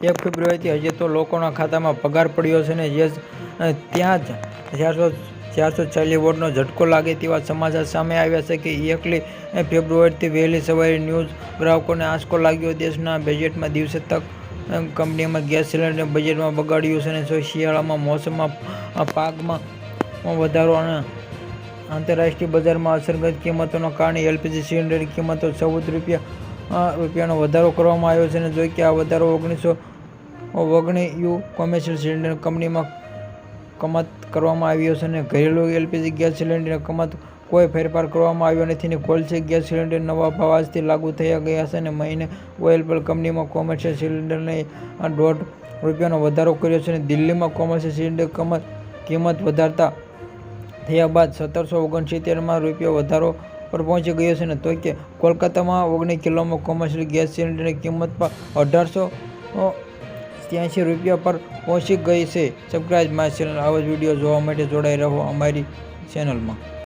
એક ફેબ્રુઆરીથી હજી તો લોકોના ખાતામાં પગાર પડ્યો છે ને જે ત્યાં જ ચારસો ચારસો ચાલીસ વોટનો ઝટકો લાગે તેવા સમાચાર સામે આવ્યા છે કે એકલી ફેબ્રુઆરીથી વહેલી સવારે ન્યૂઝ ગ્રાહકોને આંચકો લાગ્યો. દેશના બજેટમાં દિવસે તક કંપનીમાં ગેસ સિલિન્ડર બજેટમાં બગાડ્યું છે અને શિયાળામાં મોસમમાં પાકમાં વધારો અને આંતરરાષ્ટ્રીય બજારમાં અસરગ્રસ્ત કિંમતોના કારણે એલપીજી સિલિન્ડરની કિંમતો ચૌદ રૂપિયા રૂપિયાનો વધારો કરવામાં આવ્યો છે અને જો કે આ વધારો ઓગણીસો ઓગણી યુ કોમર્શિયલ સિલિન્ડર કંપનીમાં કમત કરવામાં આવ્યો છે અને ઘરેલું એલપીજી ગેસ સિલિન્ડરની કમત કોઈ ફેરફાર કરવામાં આવ્યો નથી અને કોલસી ગેસ સિલિન્ડર નવા ભાવ આજથી લાગુ થયા ગયા છે અને મહિને ઓઇલ પર કંપનીમાં કોમર્શિયલ સિલિન્ડરને દોઢ રૂપિયાનો વધારો કર્યો છે અને દિલ્હીમાં કોમર્શિયલ સિલિન્ડર કમત કિંમત વધારતા થયા બાદ સત્તરસો ઓગણસિત્તેરમાં રૂપિયા વધારો પર પહોંચી ગયો છે ને તો કે કોલકાતામાં ઓગણીસ કિલોમાં કોમર્શિયલ ગેસ સિલિન્ડરની કિંમત પર અઢારસો ત્યાંસી રૂપિયા પર પહોંચી ગઈ છે. સબસ્ક્રાઈબ માય ચેનલ આવા જ વીડિયો જોવા માટે જોડાઈ રહો અમારી ચેનલમાં